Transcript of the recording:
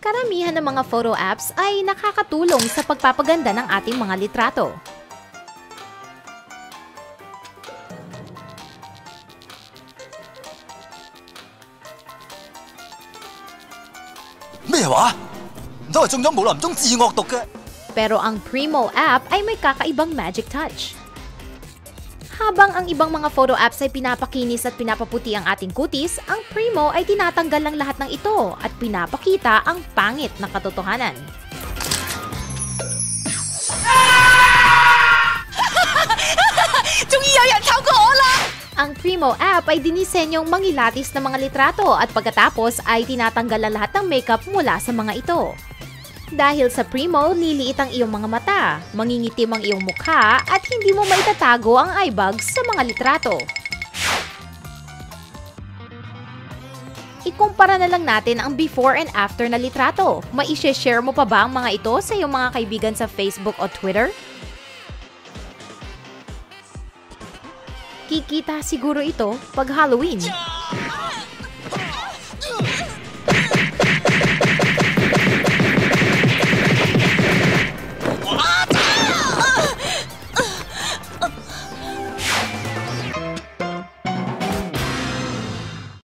Karamihan ng mga photo apps ay nakakatulong sa pagpapaganda ng ating mga litrato. Pero ang Primo app ay may kakaibang magic touch. Habang ang ibang mga photo apps ay pinapakinis at pinapaputi ang ating kutis, ang Primo ay tinatanggal lang lahat ng ito at pinapakita ang pangit na katotohanan. Ang Primo app ay dinisenyong mangilatis ng mga litrato at pagkatapos ay tinatanggal ang lahat ng makeup mula sa mga ito. Dahil sa Primo, liliit ang iyong mga mata, mangingitim ang iyong mukha at hindi mo maitatago ang eye bags sa mga litrato. Ikumpara na lang natin ang before and after na litrato. Maishe-share mo pa ba ang mga ito sa iyong mga kaibigan sa Facebook o Twitter? Kikita siguro ito pag Halloween.